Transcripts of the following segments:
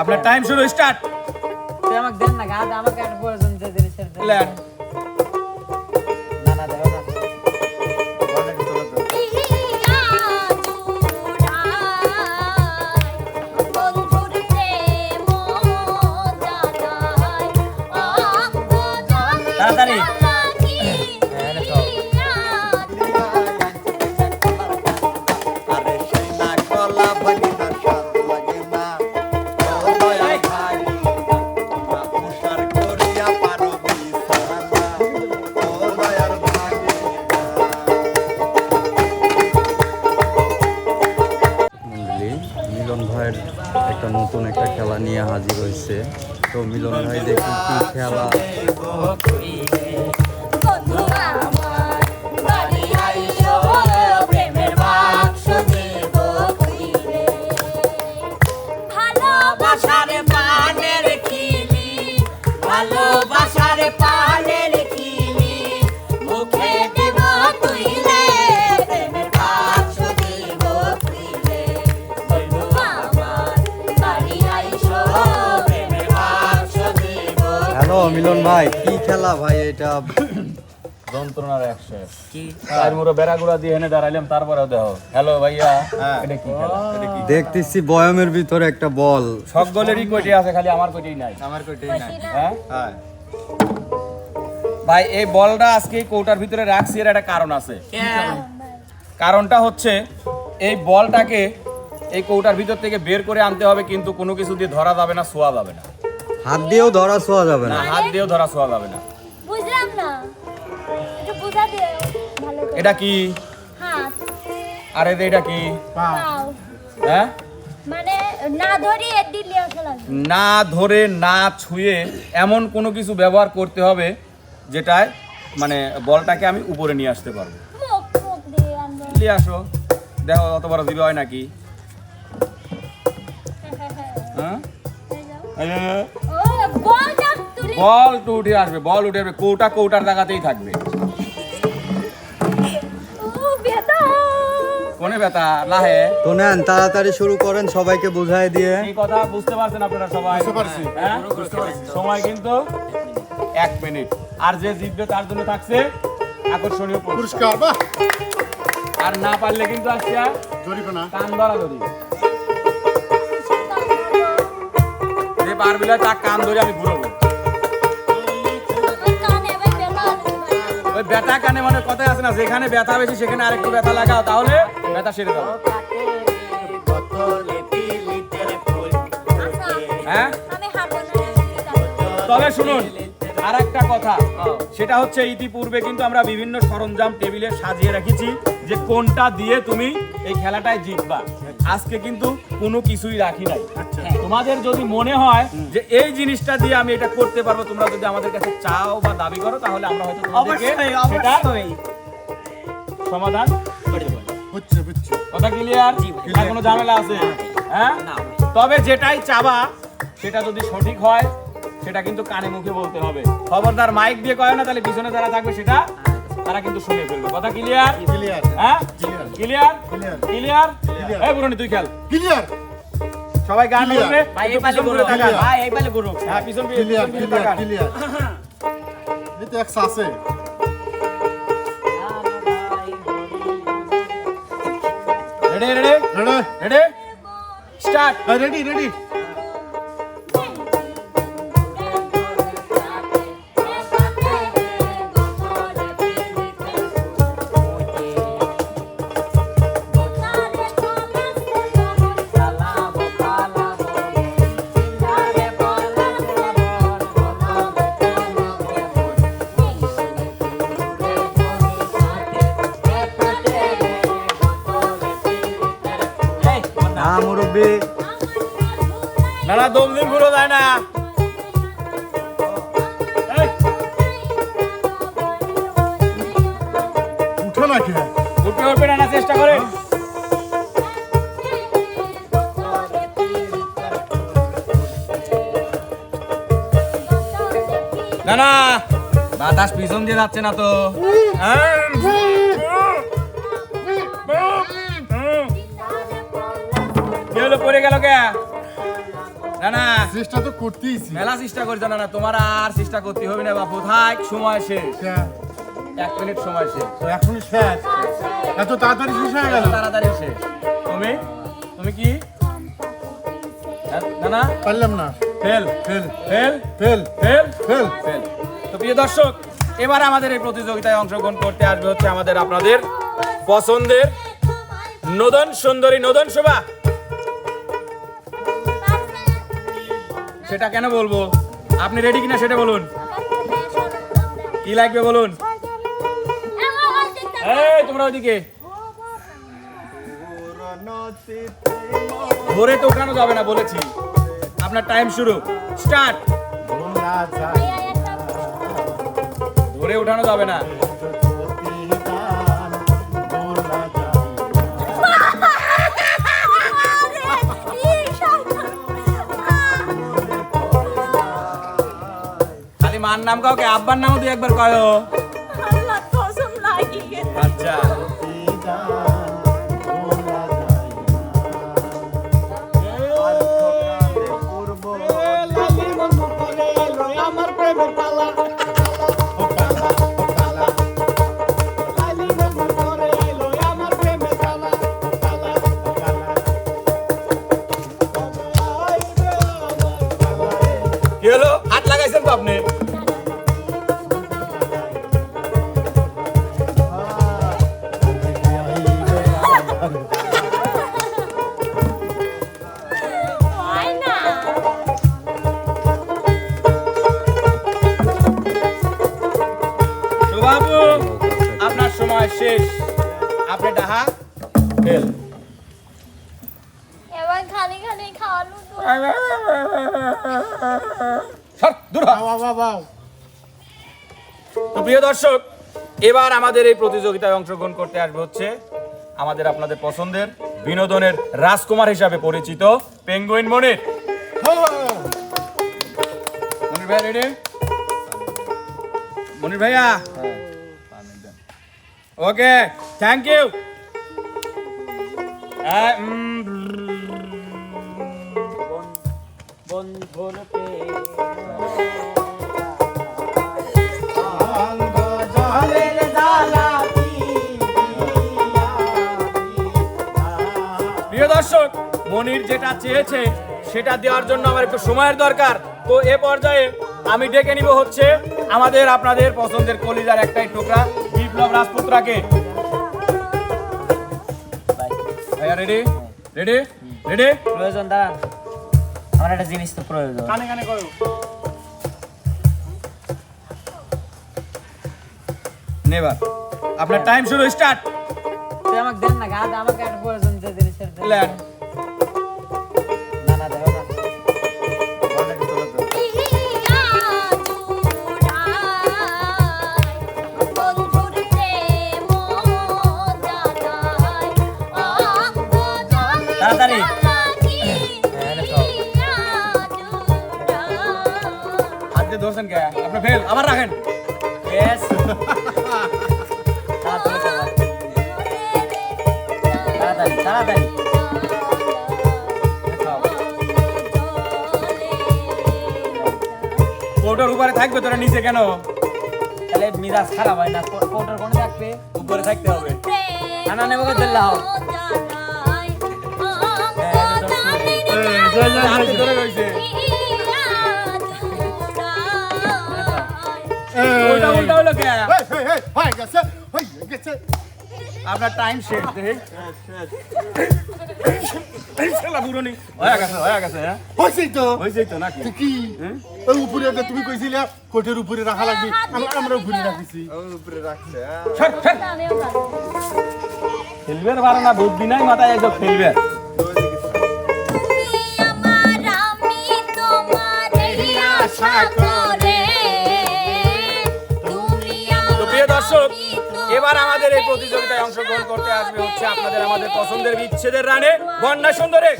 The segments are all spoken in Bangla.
আপনার টাইম শুরু স্টার্ট তুই আমাকে দেন না গাদ আমাকে একটা প্রয়োজন যে জিনিসের জন্য। একটা নতুন একটা খেলা নিয়ে হাজির হয়েছে তো মিলন ভাই দেখুন কি খেলা। হ্যালো মিলন ভাই কি খেলা ভাই এটা? যন্ত্রণার একশো তার মোড়ো বেড়াগুড়া দিয়ে এনে দাঁড়াইলাম তারপরেও দেখো। হ্যালো ভাইয়া এটা কি খেলা? দেখতেছি বয়মের ভিতরে একটা বল। সকলেরই কোটি আছে খালি আমার কোটি নাই? আমার কইতেই নাই। হ্যাঁ? হ্যাঁ। ভাই এই বলটা আজকে কৌটার ভিতরে রাখছি এর একটা কারণ আছে। কারণটা হচ্ছে এই বলটাকে এই কৌটার ভিতর থেকে বের করে আনতে হবে কিন্তু কোনো কিছু দিয়ে ধরা যাবে না শোয়া যাবে না। হাত দিয়েও ধরা ছোঁয়া যাবে না। হাত দিয়েও ধরা ছোঁয়া যাবে না। বুঝলাম না। একটু বুঝা দিও ভালো করে। এটা কি? হাত আর এই এটা কি? পাও। হ্যাঁ? মানে না ধরি দিলে না ধরে না ছুঁয়ে এমন কোনো কিছু ব্যবহার করতে হবে যেটায় মানে বলটাকে আমি উপরে নিয়ে আসতে পারব। মুখ মুখ দিয়ে আনব। নিয়ে আসো। দেখো অত বড় দিবে হয় নাকি? হ্যাঁ বল টু উঠে আসবে বল উঠে আসবে কৌটা কৌটার জায়গাতেই থাকবে। কোনে ব্যথা লাহে। তো নেন তাড়াতাড়ি শুরু করেন সবাইকে বুঝাই দিয়ে। এই কথা বুঝতে পারছেন আপনারা সবাই? বুঝতে পারছি। হ্যাঁ? সময় কিন্তু এক মিনিট। আর যে জিতবে তার জন্য থাকছে আকর্ষণীয় পুরস্কার বাহ! আর না পারলে কিন্তু জরিমানা। কান ধরা ধরি। পারবি না তার কান ধরে আমি ঘুরবো। ব্যথা কানে মানে কথাই আছে না, যেখানে ব্যথা বেশি সেখানে আরেকটু ব্যথা লাগাও, তাহলে ব্যথা সেরে যাবে। হ্যাঁ? তবে শুনুন আর একটা কথা, সেটা হচ্ছে ইতিপূর্বে কিন্তু আমরা বিভিন্ন সরঞ্জাম টেবিলে সাজিয়ে রেখেছি যে কোনটা দিয়ে তুমি এই খেলাটায় জিতবা। আজকে কিন্তু কোনো কিছুই রাখি নাই। তোমাদের যদি মনে হয় যে এই জিনিসটা দিয়ে আমি এটা করতে পারব তোমরা যদি আমাদের কাছে চাও বা দাবি করো তাহলে আমরা হয়তো তোমাদেরকে সেটা সমাধান করে দেবো। বুঝছি কথা ক্লিয়ার কোনো ঝামেলা আছে? হ্যাঁ? তবে যেটাই চাবা সেটা যদি সঠিক হয় সেটা কিন্তু কানে মুখে বলতে হবে। খবরদার মাইক দিয়ে কয় না তাহলে পিছনে যারা থাকবে সেটা তারা কিন্তু শুনে ফেলবে। কথা ক্লিয়ার ক্লিয়ার হ্যাঁ? Clear Clear. ক্লিয়ার এই বুড়নি তুই খেল। ক্লিয়ার সবাই গান. ভাই এই তাকান। ভাই এই গুরু হ্যাঁ পিছন ক্লিয়ার ক্লিয়ার ক্লিয়ার এই তো একশো আছে। Ready ready ready ready start ready ready বাতাস পিছন দিয়ে যাচ্ছে না তো। হলো পড়ে গেল কে? না না। চেষ্টা তো মেলা চেষ্টা করছ না না তোমার আর চেষ্টা করতে হবে না বাপু। থাক সময় শেষ। এক মিনিট সময় শেষ। তো শেষ। এত তাড়াতাড়ি শেষ হয়ে গেল। তাড়াতাড়ি শেষ। তুমি? তুমি কি? হ্যাঁ, না না। পারলাম না। Fail fail fail. Fail fail fail. Fail. তো প্রিয় দর্শক এবার আমাদের এই প্রতিযোগিতায় অংশগ্রহণ করতে আসবে হচ্ছে আমাদের আপনাদের পছন্দের নদন সুন্দরী নদন শোভা। সেটা কেন বলব? আপনি রেডি কিনা সেটা বলুন। কি লাগবে বলুন? তোমরা ওইদিকে। ভোরে তো উঠানো যাবে না, বলেছি। আপনার টাইম শুরু। স্টার্ট ধরে উঠানো যাবে না। খালি মার নাম কাউকে আব্বার নামও তুই একবার কয়। আচ্ছা। কি হলো হাত লাগাইছেন তো আপনি এবার আমাদের এই প্রতিযোগিতায় অংশগ্রহণ করতে আসবে হচ্ছে আমাদের আপনাদের পছন্দের বিনোদনের রাজকুমার হিসাবে পরিচিত পেঙ্গুইন মনির। মনির ভাইয়া? ওকে থ্যাংক ইউ বন্ধুর মনির যেটা চেয়েছে সেটা দেওয়ার জন্য আমার একটু সময়ের দরকার। তো এ পর্যায়ে আমি ডেকে নিব হচ্ছে আমাদের আপনাদের পছন্দের কলিজার একটাই টুকরা বিপ্লব রাজপুত্রাকে। ভাইয়া রেডি রেডি রেডি প্রয়োজন দাঁড়ান। আমার একটা জিনিস তো প্রয়োজন। কানে কানে করো নেবার। আপনার টাইম শুরু স্টার্ট তুই আমাকে দেন না গাদ আমাকে একটা প্রয়োজন যে জিনিসের দেন। তাড়াতাড়ি। হ্যাঁ, এটা সব। হাত দিয়ে ধরছেন কে আপনি ফেল আবার রাখেন Yes. তাড়াতাড়ি করো। তাড়াতাড়ি তাড়াতাড়ি দেখাও। কোটার উপরে থাকবে তোরা নিচে কেন তাহলে মিজাজ খারাপ হয় না কো- কোটার কোনে থাকবে উপরে থাকতে হবে আনা নেব কে দিল্লা হোক কি ওই উপরে যে তুমি কইছিলে কোটের উপরে রাখা লাগবে আমরা উপরে রাখিছি উপরে রাখছে খেলবে পারে না, বুদ্ধি নাই, মাথায় একদম খেলবে। এবার আমাদের এই প্রতিযোগিতায় অংশগ্রহণ করতে আসবে হচ্ছে আপনাদের আমাদের পছন্দের বিচ্ছেদের রানে বন্যা সুন্দরে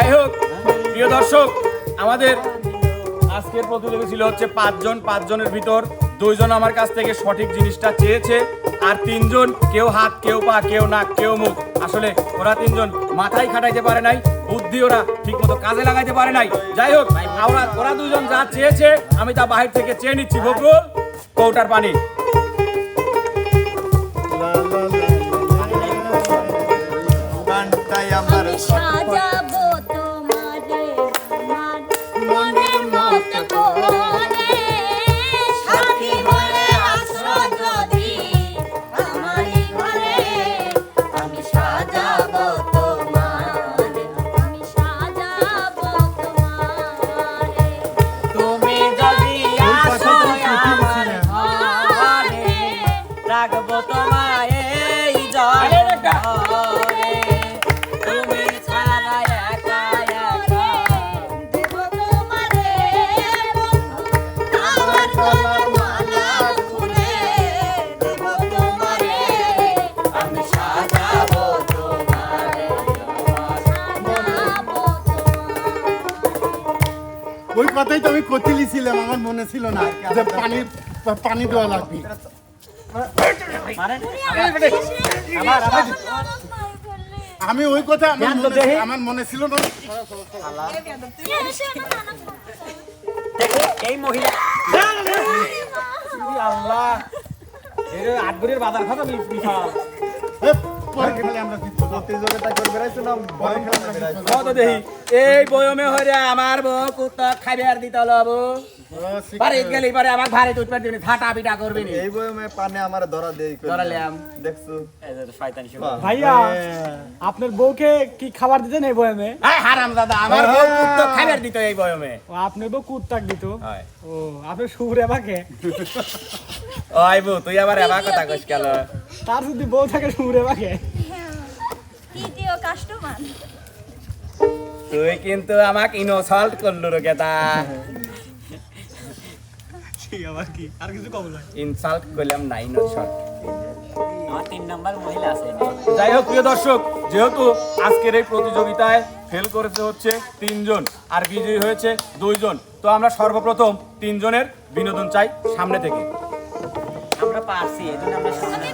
যাই হোক, প্রিয় দর্শক, আমাদের আজকের প্রতিযোগী ছিল হচ্ছে পাঁচজন, পাঁচজনের ভিতর দুইজন আমার কাছ থেকে সঠিক জিনিসটা চেয়েছে আর তিনজন কেউ হাত, কেউ পা, কেউ নাক, কেউ মুখ। আসলে ওরা তিনজন মাথায় খাটাইতে পারে নাই, বুদ্ধি ওরা ঠিক মতো কাজে লাগাইতে পারে নাই। যাই হোক ওরা ওরা দুজন যা চেয়েছে, আমি তা বাহির থেকে চেয়ে নিচ্ছি। বকরুল কৌটার পানি। ওই কথাই তো আমি করতে লিছিলাম আমার মনে ছিল না যে পানি পানি দেওয়া লাগবে। আমি ওই কথা আমার মনে- আমার মনে ছিল না। এই মহিলা আল্লাহ। বাজার খাতা কত এই বয়মে হইরে আমার বউ কুত্তা খাইবে আর দিতে হলো আমার ভারে দিবি ফাটা পিটা করবি নি। এই বয়মে পানে আমার ধরা দেই কইলো। ধরালাম। দেখছ? শয়তানি ভাইয়া আপনার বউকে কি খাবার দিতেন এই বয়ামে? আই হারাম দাদা আমার বউ কুত্তা খাইবার দিত এই বয়মে। ও আপনার বউ কুত্তাক দিত? হয়। ও আপনার শুকুরে বাকে ওই বউ তুই আবার এবার কথা কইস কেন? তার যদি বউ থাকে শুকুরে বাকে তৃতীয় কাস্টমার তুই কিন্তু আমাকে ইনসাল্ট করল রে কেতা আবার কি? আর কিছু কম নাই ইনসাল্ট করলাম না ইনসাল্ট আমার তিন নাম্বার মহিলা আছে। যাই হোক প্রিয় দর্শক যেহেতু আজকের এই প্রতিযোগিতায় ফেল করেছে হচ্ছে তিনজন আর বিজয়ী হয়েছে দুইজন তো আমরা সর্বপ্রথম তিনজনের বিনোদন চাই সামনে থেকে। আমরা পারছি এই আমরা সামনে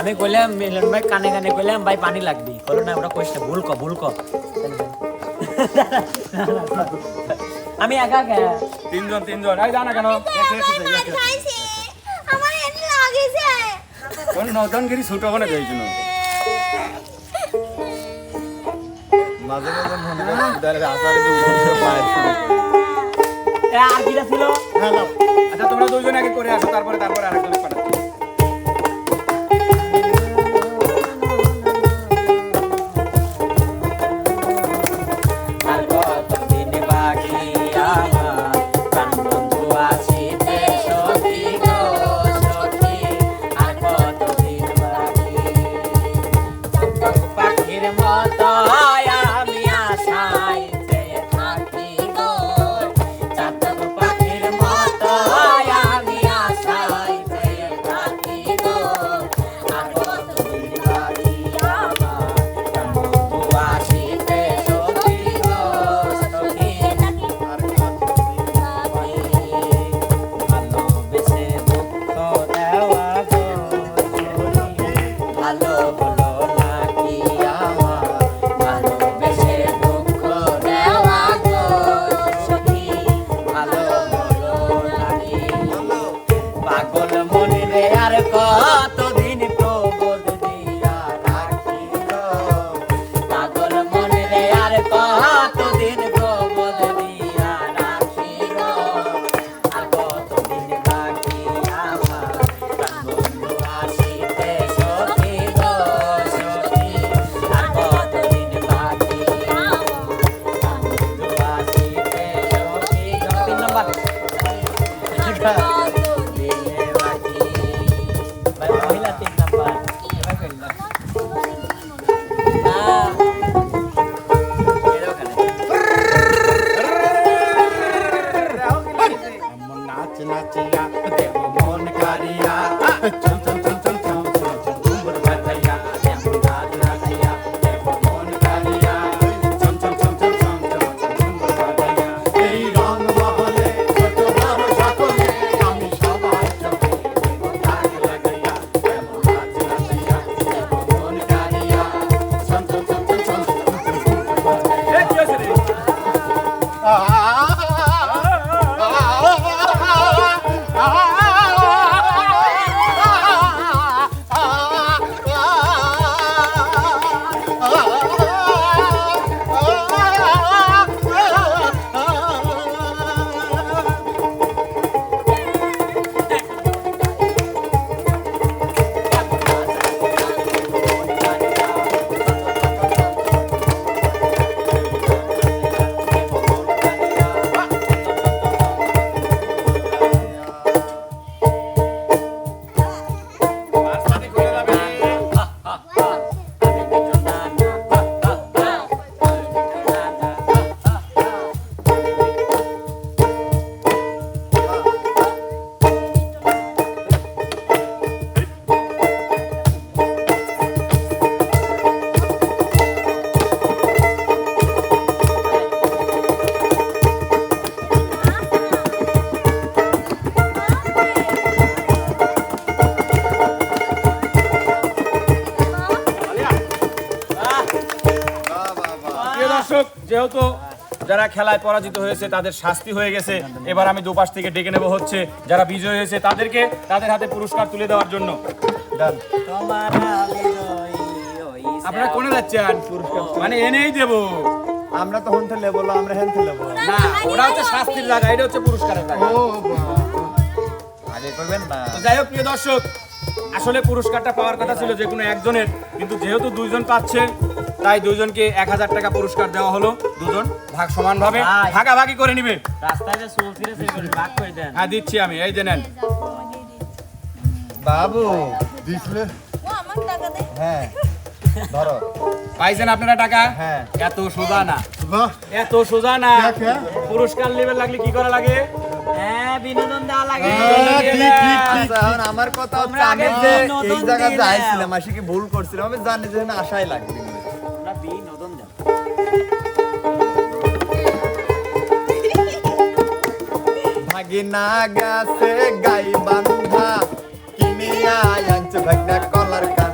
আমি কইলাম মিলন ভাই কানে কানে কইলাম ভাই পানি লাগবে। কলো না ওরা কইছে ভুল ক ভুল ক আমি একা কে তিনজন তিনজন। এই জানা কেন? আমার এমনি লাগেছে। কোন নদনগিরি ছোট কোনে দিয়েছিল মাঝে মাঝে মনে হয় আসার দুটো এ, আর কি ছিল? হ্যালো আচ্ছা তোমরা দুইজন আগে করে আসো তারপরে তারপরে আরেকজন যেহেতু যারা খেলায় পরাজিত হয়েছে তাদের শাস্তি হয়ে গেছে। এবার আমি দুপাশ থেকে ডেকে নেব হচ্ছে যারা বিজয় হয়েছে তাদেরকে তাদের হাতে পুরস্কার তুলে দেওয়ার জন্য। আপনারা কোনে যাচ্ছেন? মানে এনেই দেবো। আমরা তো হন থেকে বলো আমরা হেন থেকে বলো না ওরা হচ্ছে শাস্তির জায়গা এটা হচ্ছে পুরস্কারের জায়গা। আগে করবেন না যাই হোক প্রিয় দর্শক আসলে পুরস্কারটা পাওয়ার কথা ছিল যে কোনো একজনের কিন্তু যেহেতু দুইজন পাচ্ছে তাই দুজনকে এক হাজার টাকা পুরস্কার দেওয়া হলো। দুজন ভাগ সমানভাবে ভাই। ভাগাভাগি করে নিবে। রাস্তায় যে চলছি রে সেগুলো ভাগ করে দেন। হ্যাঁ দিচ্ছি আমি এই যে নেন। বাবু দিছিলে হ্যাঁ ধরো। পাইছেন আপনারা টাকা? হ্যাঁ। এত সোজা না। এত সোজা না? পুরস্কার নেবেন লাগলে কি করা লাগে? হ্যাঁ বিনোদন দেওয়া লাগে। হ্যাঁ, ঠিক, ঠিক, ঠিক। এখন আমার কথা আমি আগে এই জায়গাতে। আইছিলাম আসি কি ভুল করছিলাম। আমি জানি যে না আশাই লাগবে। ভাগিনা গাছে গাই বান্ধা কিনিয়া আনছে ভাগনা কলার কান্ধা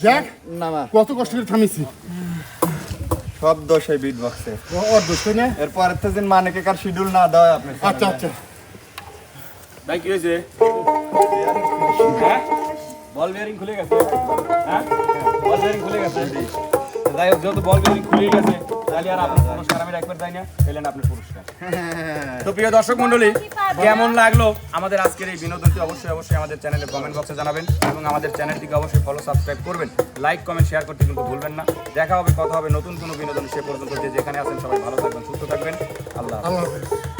দেখ কত কষ্ট করে থামিছি। সব দোষ এই বিট বক্সে ওর দোষ না? এরপর থেকে মানেকে কার শিডিউল না দেওয়া আপনি আচ্ছা আচ্ছা। ভাই কি হয়েছে? হ্যাঁ? বল বিয়ারিং খুলে গেছে। হ্যাঁ? বল বিয়ারিং খুলে গেছে। যাই হোক যেহেতু বল বিয়ারিং খুলে গেছে তাহলে আর আপনার পুরস্কার আমি রাখতে চাই না পুরস্কার তো প্রিয় দর্শক মন্ডলী কেমন লাগল? আমাদের আজকের এই বিনোদনটি অবশ্যই অবশ্যই আমাদের চ্যানেলে কমেন্ট বক্সে জানাবেন এবং আমাদের চ্যানেলটিকে অবশ্যই ফলো সাবস্ক্রাইব করবেন। লাইক কমেন্ট শেয়ার করতে কিন্তু ভুলবেন না। দেখা হবে কথা হবে নতুন কোনো বিনোদন সে পর্যন্ত যে যেখানে আছেন সবাই ভালো থাকবেন সুস্থ থাকবেন। আল্লাহ আল্লাহ